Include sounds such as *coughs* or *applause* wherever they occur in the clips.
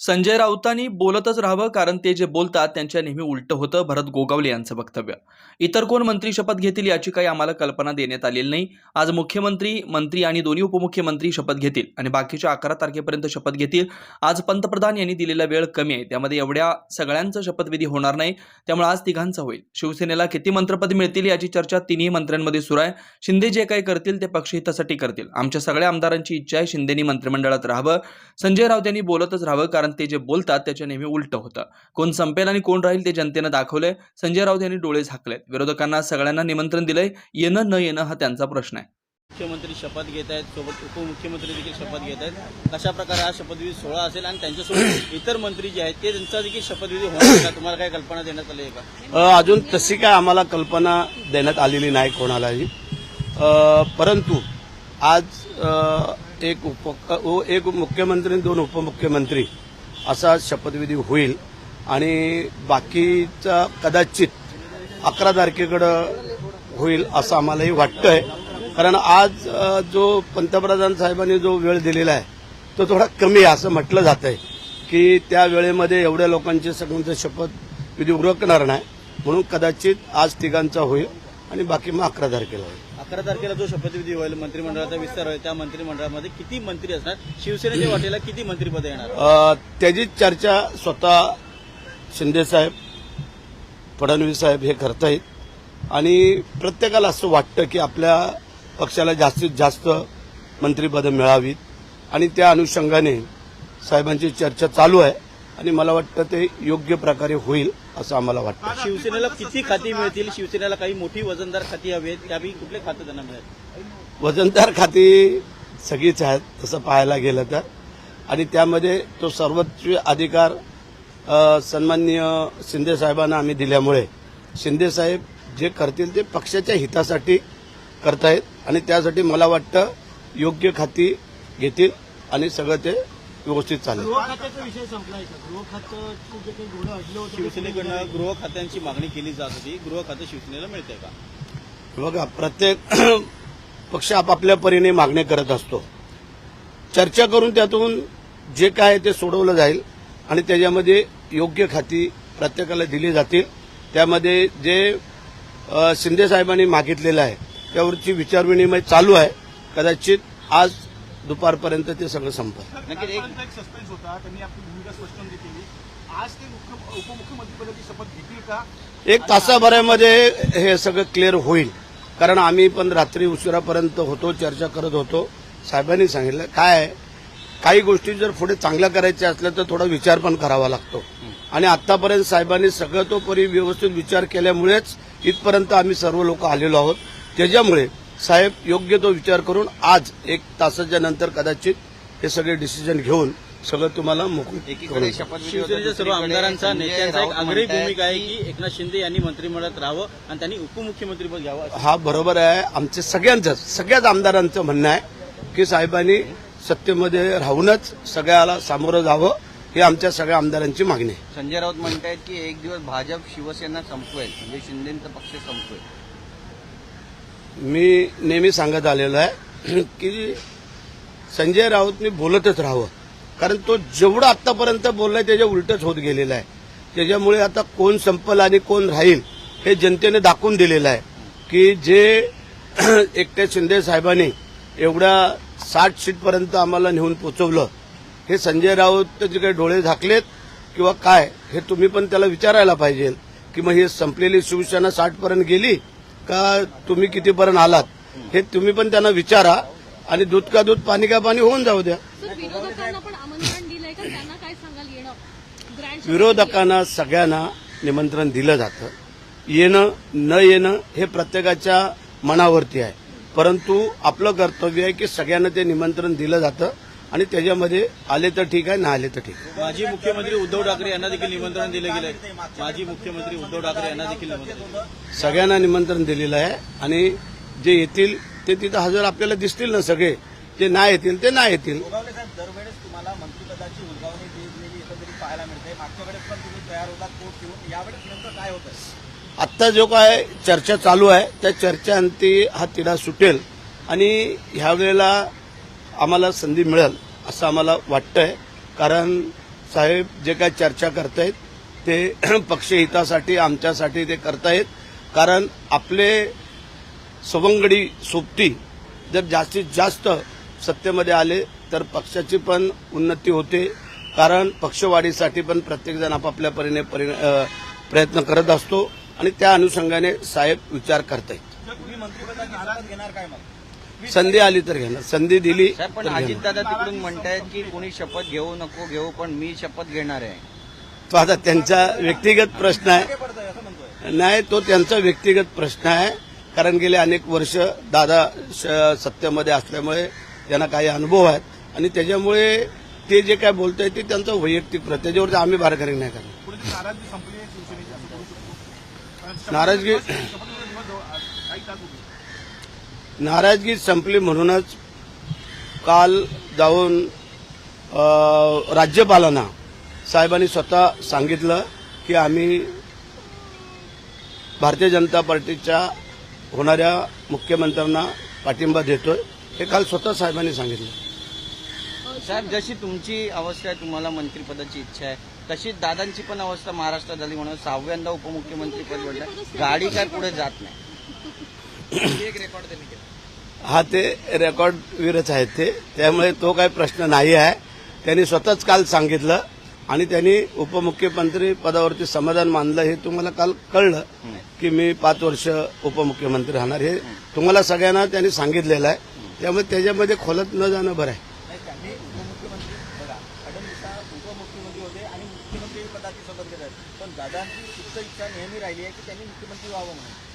संजय राऊतांनी बोलतच राहावं कारण ते जे बोलतात त्यांच्या नेहमी उलटं होतं भरत गोगावले यांचं वक्तव्य. इतर कोण मंत्री शपथ घेतील याची काही आम्हाला कल्पना देण्यात आलेली नाही. आज मुख्यमंत्री मंत्री आणि दोन्ही उपमुख्यमंत्री शपथ घेतील आणि बाकीच्या अकरा तारखेपर्यंत शपथ घेतील. आज पंतप्रधान यांनी दिलेला वेळ कमी आहे त्यामध्ये एवढ्या सगळ्यांचा शपथविधी होणार नाही त्यामुळे आज तिघांचा होईल. शिवसेनेला किती मंत्रपद मिळतील याची चर्चा तिन्ही मंत्र्यांमध्ये सुरू आहे. शिंदे जे काही करतील ते पक्षहितासाठी करतील. आमच्या सगळ्या आमदारांची इच्छा आहे शिंदेनी मंत्रिमंडळात राहावं. संजय राऊत यांनी बोलतच राहावं कारण ते जे बोलतात त्याच्या नेहमी उलटं होतं. कोण संपेल आणि कोण राहील ते जनतेनं दाखवलंय. संजय राऊत यांनी डोळे झाकलेत. विरोधकांना सगळ्यांना निमंत्रण दिलंय. येणं न येणं हा त्यांचा प्रश्न आहे. मुख्यमंत्री शपथ घेत आहेत सोबत उपमुख्यमंत्री देखील शपथ घेत आहेत. कशा प्रकारे हा शपथविधी सोहळा असेल आणि त्यांच्यासोबत *coughs* इतर मंत्री जे आहेत ते त्यांचा देखील शपथविधी होणार का? तुम्हाला काय कल्पना देण्यात आली आहे का? अजून तशी काय आम्हाला कल्पना देण्यात आलेली नाही कोणालाही. अ, परंतु आज एक उप एक मुख्यमंत्री आणि दोन उपमुख्यमंत्री असा शपथविधी होईल. आणि बाकीचा कदाचित अकरा तारखेकडं होईल असं आम्हालाही वाटतंय. कारण आज जो पंतप्रधान साहेबांनी जो वेळ दिलेला आहे तो थोडा कमी आहे असं म्हटलं जात आहे की त्या वेळेमध्ये एवढ्या लोकांचे सगळ्यांचं शपथ विधी उरकणार नाही. म्हणून कदाचित आज तिघांचा होईल आणि बाकी मग अकरा तारखेला होईल. अकरा तारखेला जो शपथविधी होईल मंत्रिमंडळाचा विस्तार होईल त्या मंत्रिमंडळामध्ये किती मंत्री असणार? शिवसेनेच्या वाटेला किती मंत्रिपद येणार? त्याची चर्चा स्वतः शिंदेसाहेब फडणवीस साहेब हे करतायत. आणि प्रत्येकाला असं वाटतं की आपल्या पक्षाला जास्तीत जास्त मंत्रिपदं मिळावीत. आणि त्या अनुषंगाने साहेबांची चर्चा चालू आहे. आणि मला वाटतं ते योग्य प्रकारे होईल असं आम्हाला वाटतं. शिवसेनेला किती खाती मिळतील? शिवसेनेला काही मोठी वजनदार खाती हवी आहेत? त्यापैकी कुठले खाते त्यांना मिळेल? वजनदार खाती सगळीच आहेत तसं पाहायला गेलं तर. आणि त्यामध्ये तो सर्वोच्च अधिकार सन्माननीय शिंदे साहेबांना आम्ही दिल्यामुळे शिंदे साहेब जे करतील ते पक्षाच्या हितासाठी करतायत आणि त्यासाठी मला वाटतं योग्य खाती घेतील आणि सगळं ते व्यवस्थित चालेल. शिवसेनेकडनं गृह खात्यांची मागणी केली जात होती. गृह खातं शिवसेनेला मिळतंय का? बघा प्रत्येक *clears throat* पक्ष आपापल्या परीने मागणी करत असतो. चर्चा करून त्यातून जे काय ते सोडवलं जाईल आणि त्याच्यामध्ये योग्य खाती प्रत्येकाला दिली जातील. त्यामध्ये जे अ, शिंदे साहेबांनी मागितलेलं आहे त्यावरची विचारविनिमय चालू आहे. कदाचित आज दुपारपर्यंत ते सगळं नक्कीच एक एक सस्पेन्स होता. त्यांनी आपली भूमिका स्पष्ट नव्हती केली आज ते मुख्य उपमुख्यमंत्रीपदाची शपथ घेतील का? एक तासाभरामध्ये हे सगळं क्लिअर होईल. कारण आम्ही पण रात्री उशिरापर्यंत होतो चर्चा करत होतो. साहेबांनी सांगितलं काय आहे, काही गोष्टी जर पुढे चांगल्या करायच्या असल्या तर थोडा विचार पण करावा लागतो. आणि आतापर्यंत साहेबांनी सगळं तो परी व्यवस्थित विचार केल्यामुळेच इथपर्यंत आम्ही सर्व लोक आलेलो आहोत. त्याच्यामुळे साहेब योग्य तो विचार करून आज एक तासाच्या नंतर कदाचित हे सगळे डिसिजन घेऊन सगळं तुम्हाला एकीकडे होता, शिवसेनेच्या सर्व आमदारांचा नेत्यांचा एक आग्रही भूमिका आहे की एकनाथ शिंदे यांनी मंत्रिमंडळात राहावं आणि त्यांनी उपमुख्यमंत्रीपद घ्यावं असं. हा बरोबर आहे. आमचे सगळ्यांचं सगळ्याच आमदारांचं म्हणणं आहे की साहेबांनी सत्तेमध्ये राहूनच सगळ्याला सामोरं जावं ही आमच्या सगळ्या आमदारांची मागणी आहे. संजय राऊत म्हणतायत की एक दिवस भाजप शिवसेना संपवेल म्हणजे शिंदेचा पक्ष संपवेल. मी नेहमी सांगत आलेलो आहे *clears throat* की संजय राऊतनी बोलतच राहावं. कारण तो जेवढं आतापर्यंत बोललाय त्याच्या उलटच होत गेलेला आहे. त्याच्यामुळे आता कोण संपल आणि कोण राहील हे जनतेने दाखवून दिलेलं आहे. की जे *clears throat* एकट्या शिंदे साहेबांनी एवढ्या साठ सीटपर्यंत आम्हाला नेऊन पोचवलं हे संजय राऊत जे काही डोळे झाकलेत किंवा काय हे तुम्ही पण त्याला विचारायला पाहिजे. की मग ही संपलेली शिवसेना साठपर्यंत गेली का तुम्ही कितीपर्यंत आलात? हे तुम्ही पण त्यांना विचारा आणि दूध का दूध पाणी का पाणी होऊन जाऊ द्या. विरोधकांना सगळ्यांना निमंत्रण दिलं जातं. येणं न येणं हे प्रत्येकाच्या मनावरती आहे. परंतु आपलं कर्तव्य आहे की सगळ्यांना ते निमंत्रण दिलं जातं. आणि त्याच्यामध्ये आले तर ठीक आहे ना आले तर ठीक आहे. माजी मुख्यमंत्री उद्धव ठाकरे यांना देखील निमंत्रण दिलं गेलंय. माजी मुख्यमंत्री उद्धव ठाकरे यांना देखील निमंत्रण दिलं. सगळ्यांना निमंत्रण दिलेलं आहे. आणि जे येतील ते तिथं हजर आपल्याला दिसतील ना सगळे. जे नाही येतील ते नाही येतील. गोगावले साहेब दरवेळेस तुम्हाला मंत्रिपदाची उलगावणी दिलेली एकंदरीत पाहायला मिळते मागच्या वेळेस पण तुम्ही तयार होतात कोट घेऊन. यावेळेस नेमकं काय होतं आत्ता जो काय चर्चा चालू आहे त्या चर्चेअंती हा तिढा सुटेल. आणि ह्या वेळेला आम्हाला संधी मिळेल असं आम्हाला वाटतंय. कारण साहेब जे काय चर्चा करतायत ते *clears throat* पक्षहितासाठी आमच्यासाठी ते करतायत. कारण आपले सवंगडी सोबती जर जास्तीत जास्त सत्तेमध्ये आले तर पक्षाची पण उन्नती होते. कारण पक्षवाढीसाठी पण प्रत्येकजण आपापल्या परीने परि- प्रयत्न करत असतो. आणि त्या अनुषंगाने साहेब विचार करतायत. संधी आली तर घेणार. संधी दिली पण. अजितदादा तिकडून म्हणतायत की कोणी शपथ घेऊ नको घेऊ पण मी शपथ घेणार आहे. तो आता त्यांचा व्यक्तिगत प्रश्न आहे. नाही तो त्यांचा व्यक्तिगत प्रश्न आहे. कारण गेले अनेक वर्ष दादा सत्तेमध्ये असल्यामुळे त्यांना काही अनुभव आहेत. आणि त्याच्यामुळे ते जे काय बोलत ते त्यांचं वैयक्तिक प्रश्न त्याच्यावरती आम्ही बारकाई नाही करणार. नाराजगी नाराजगी संपली म्हणूनच काल जाऊन राज्यपालांना साहेबांनी स्वतः सांगितलं की आम्ही भारतीय जनता पार्टीच्या होणाऱ्या मुख्यमंत्र्यांना पाठिंबा देतोय हे काल स्वतः साहेबांनी सांगितलं. साहेब जशी तुमची अवस्था आहे तुम्हाला मंत्रिपदाची इच्छा आहे तशी दादांची पण अवस्था महाराष्ट्रात झाली म्हणून सहाव्यांदा उपमुख्यमंत्री पद भेटलं गाडी काय पुढे जात नाही. हा ते रेकॉर्ड वीरच आहेत ते. त्यामुळे तो काही प्रश्न नाही आहे. त्यांनी स्वतःच काल सांगितलं आणि त्यांनी उपमुख्यमंत्री पदावरती समाधान मानलं हे तुम्हाला काल कळलं की मी पाच वर्ष उपमुख्यमंत्री राहणार हे तुम्हाला सगळ्यांना त्यांनी सांगितलेलं आहे. त्यामुळे त्याच्यामध्ये खोलत न जाणं बरं आहे. उपमुख्यमंत्री होते आणि मुख्यमंत्री पदाची शपथ घेत आहेत पण दादांची इच्छा नेहमी राहिली आहे की त्यांनी मुख्यमंत्री व्हावं म्हणून.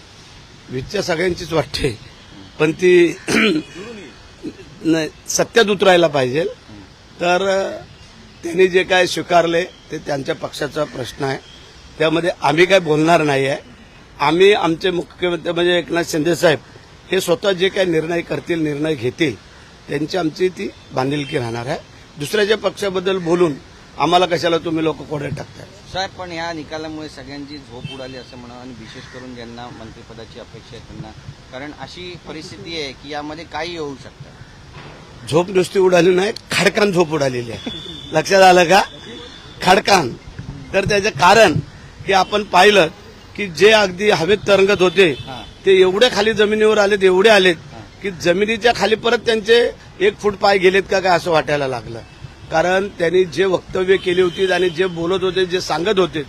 विच्छा सगळ्यांचीच वाटते. पण ती नाही, सत्यात उतरायला पाहिजे. तर त्यांनी जे काय स्वीकारले ते त्यांच्या पक्षाचा प्रश्न आहे. त्यामध्ये आम्ही काय बोलणार नाही आहे आम्ही आमचे मुख्यमंत्री म्हणजे एकनाथ शिंदे साहेब हे स्वतः जे काय निर्णय करतील निर्णय घेतील त्यांची आमची ती बांधिलकी राहणार आहे. दुसऱ्याच्या पक्षाबद्दल बोलून आम्हाला कशाला तुम्ही लोक कोडे टाकताय? साहेब पण या निकालामुळे सगळ्यांची झोप उडाली असं म्हणा आणि विशेष करून ज्यांना मंत्रिपदाची अपेक्षा आहे त्यांना. कारण अशी परिस्थिती आहे की यामध्ये काही होऊ शकतं. झोप नुसती उडाली नाही खडकान झोप उडालेली आहे. लक्षात आलं का? खडकान. तर त्याचं कारण की आपण पाहिलं की जे अगदी हवेत तरंगत होते ते एवढे खाली जमिनीवर आलेत एवढे आलेत की जमिनीच्या खाली परत त्यांचे एक फूट पाय गेलेत का काय असं वाटायला लागलं. कारण त्यांनी जे वक्तव्य केली होती आणि जे बोलत होते जे सांगत होते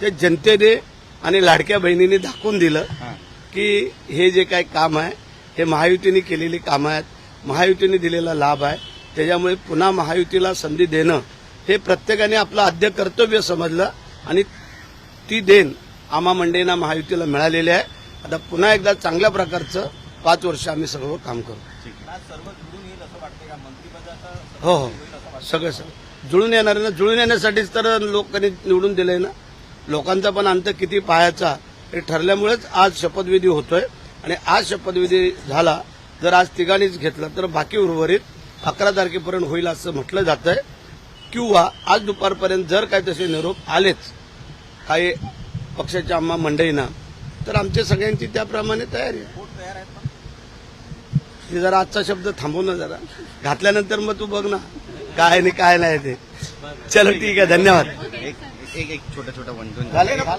ते जनतेने आणि लाडक्या बहिणीने दाखवून दिलं की हे जे काय काम आहे हे महायुतीने केलेली कामं आहेत. महायुतीने दिलेला लाभ आहे. त्याच्यामुळे पुन्हा महायुतीला संधी देणं हे प्रत्येकाने आपलं आद्य कर्तव्य समजलं आणि ती देण आमा मंडेंना महायुतीला मिळालेली आहे. आता पुन्हा एकदा चांगल्या प्रकारचं पाच वर्ष आम्ही सर्व काम करू. हो हो. सगळं सगळं. जुळून येणार आहे ना? जुळून येण्यासाठीच तर लोकांनी निवडून दिलंय ना? लोकांचा पण अंत किती पायाचा हे ठरल्यामुळेच आज शपथविधी होतोय. आणि आज शपथविधी झाला जर आज तिघांनीच घेतला तर बाकी उर्वरित अकरा तारखेपर्यंत होईल असं म्हटलं जात आहे किंवा आज दुपारपर्यंत जर काय तसे निरोप आलेच काही पक्षाच्या आम्हा मंडळींना तर आमच्या सगळ्यांची त्याप्रमाणे तयारी आहे पोट तयार आहेत पण हे जरा आजचा शब्द थांबव ना जरा. घातल्यानंतर मग तू बघ ना काय आणि काय नाही ते. चलो ठीक आहे धन्यवाद. एक एक छोटं छोटं वन